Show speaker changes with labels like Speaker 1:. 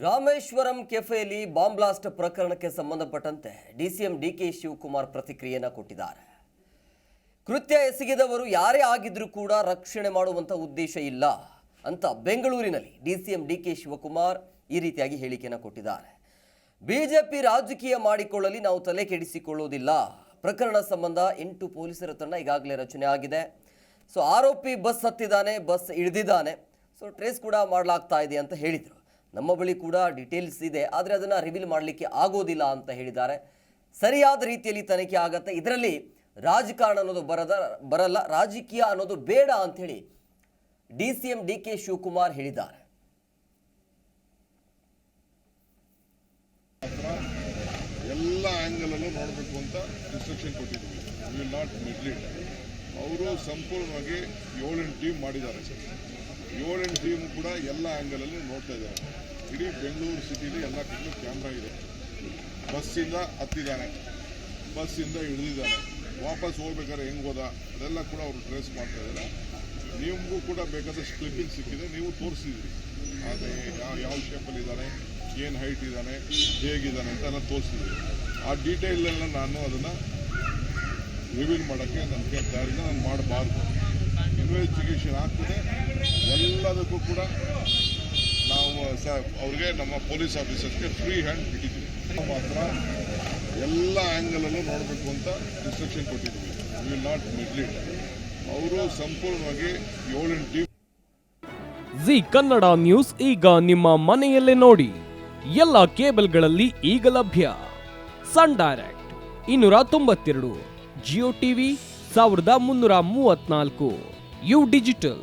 Speaker 1: Rameswaram ಕೆಫೆಯಲ್ಲಿ bomb blast ಪ್ರಕರಣಕ್ಕೆ ಸಂಬಂಧಪಟ್ಟಂತೆ DCM DK Shivakumar ಪ್ರತಿಕ್ರಿಯೆಯನ್ನು ಕೊಟ್ಟಿದ್ದಾರೆ. ಕೃತ್ಯ ಎಸಗಿದವರು ಯಾರೇ ಆಗಿದ್ರೂ ಕೂಡ ರಕ್ಷಣೆ ಮಾಡುವಂಥ ಉದ್ದೇಶ ಇಲ್ಲ ಅಂತ ಬೆಂಗಳೂರಿನಲ್ಲಿ ಡಿಸಿಎಂ ಡಿಕೆ ಶಿವಕುಮಾರ್ ಈ ರೀತಿಯಾಗಿ ಹೇಳಿಕೆಯನ್ನು ಕೊಟ್ಟಿದ್ದಾರೆ. ಬಿಜೆಪಿ ರಾಜಕೀಯ ಮಾಡಿಕೊಳ್ಳಲಿ ನಾವು ತಲೆ ಕೆಡಿಸಿಕೊಳ್ಳುವುದಿಲ್ಲ ಪ್ರಕರಣ ಸಂಬಂಧ ಎಂಟು ಪೊಲೀಸರ ತಂಡ ಈಗಾಗಲೇ ರಚನೆ ಆಗಿದೆ. ಸೊ, ಆರೋಪಿ ಬಸ್ ಹತ್ತಿದ್ದಾನೆ, ಬಸ್ ಇಳಿದಿದ್ದಾನೆ. ಸೊ, ಟ್ರೇಸ್ ಕೂಡ ಮಾಡಲಾಗ್ತಾ ಇದೆ ಅಂತ ಹೇಳಿದರು. ನಮ್ಮ ಬಳಿ ಕೂಡ ಡೀಟೇಲ್ಸ್ ಇದೆ, ಆದರೆ ಅದನ್ನು ರಿವೀಲ್ ಮಾಡಲಿಕ್ಕೆ ಆಗೋದಿಲ್ಲ ಅಂತ ಹೇಳಿದ್ದಾರೆ. ಸರಿಯಾದ ರೀತಿಯಲ್ಲಿ ತನಿಖೆ ಆಗತ್ತೆ. ಇದರಲ್ಲಿ ರಾಜಕಾರಣ ಅನ್ನೋದು ಬರದ, ಬರಲ್ಲ, ರಾಜಕೀಯ ಅನ್ನೋದು ಬೇಡ ಅಂಥೇಳಿ D C M D K Shivakumar ಹೇಳಿದ್ದಾರೆ.
Speaker 2: ಎಲ್ಲ ಆ್ಯಂಗಲಲ್ಲೂ ನೋಡಬೇಕು ಅಂತ ಇನ್ಸ್ಟ್ರಕ್ಷನ್ ಕೊಟ್ಟಿದ್ದೀವಿ. ವಿಲ್ ನಾಟ್ ಮಿಡ್ಲಿಡ್ ಅವರು ಸಂಪೂರ್ಣವಾಗಿ ಏಳೆಂಟು ಟೀಮ್ ಮಾಡಿದ್ದಾರೆ ಏಳೆಂಟು ಟೀಮ್ ಕೂಡ ಎಲ್ಲ ಆ್ಯಂಗಲಲ್ಲಿ ನೋಡ್ತಾ ಇದ್ದಾರೆ. ಇಡೀ ಬೆಂಗಳೂರು ಸಿಟಿಲಿ ಎಲ್ಲ ಕಡೆ ಕ್ಯಾಮ್ರಾ ಇದೆ. ಬಸ್ಸಿಂದ ಹತ್ತಿದ್ದಾನೆ ಬಸ್ಸಿಂದ ಇಳಿದಿದ್ದಾನೆ ವಾಪಸ್ ಹೋಗ್ಬೇಕಾದ್ರೆ ಹೆಂಗೆ ಹೋದ? ಅದೆಲ್ಲ ಕೂಡ ಅವರು ಟ್ರೇಸ್ ಮಾಡ್ತಾ ಇದ್ದಾರೆ. ನಿಮಗೂ ಕೂಡ ಬೇಕಾದಷ್ಟು ಕ್ಲಿಪ್ಪಿಂಗ್ ಸಿಕ್ಕಿದೆ. ನೀವು ತೋರಿಸಿದ್ರಿ. ಆದರೆ ಯಾವ ಯಾವ ಶೇಪಲ್ಲಿ ಇದ್ದಾನೆ ಏನು ಹೈಟ್ ಇದ್ದಾನೆ ಹೇಗಿದ್ದಾನೆ ಅಂತ ಎಲ್ಲ ತೋರಿಸಿದ್ರಿ. ಆ ಡೀಟೇಲೆಲ್ಲ ನಾನು ಅದನ್ನು ರಿವೀಲ್ ಮಾಡೋಕ್ಕೆ ನನಗೆ ದಾರಿನ ನಾನು ಮಾಡಬಾರ್ದು. ಇನ್ವೆಸ್ಟಿಗೇಷನ್ ಆಗ್ತದೆ. ಎಲ್ಲದಕ್ಕೂ ಕೂಡ ನಾವು ಸ, ಅವ್ರಿಗೆ ನಮ್ಮ ಪೊಲೀಸ್ ಆಫೀಸರ್ಸ್ಗೆ ಫ್ರೀ ಹ್ಯಾಂಡ್ ಬಿಟ್ಟಿದ್ವಿ ನಾವು ಮಾತ್ರ ಎಲ್ಲ ಆ್ಯಂಗಲಲ್ಲೂ ನೋಡಬೇಕು ಅಂತ ಇನ್ಸ್ಟ್ರಕ್ಷನ್ ಕೊಟ್ಟಿದ್ವಿ ವಿಲ್ ನಾಟ್ ಮಿಡ್ಲಿಟ್ ಅವರು ಸಂಪೂರ್ಣವಾಗಿ ಏಳೆಂಟು ಟೀಮ್
Speaker 3: ಜಿ ಕನ್ನಡ ನ್ಯೂಸ್ ಈಗ ನಿಮ್ಮ ಮನೆಯಲ್ಲೇ ನೋಡಿ. ಎಲ್ಲ ಕೇಬಲ್ಗಳಲ್ಲಿ ಈಗ ಲಭ್ಯ. ಸನ್ ಡೈರೆಕ್ಟ್ ಇನ್ನೂರ ತೊಂಬತ್ತೆರಡು, ಜಿಯೋ ಟಿವಿ ಸಾವಿರದ ಮುನ್ನೂರ ಮೂವತ್ನಾಲ್ಕು ಯು ಡಿಜಿಟಲ್.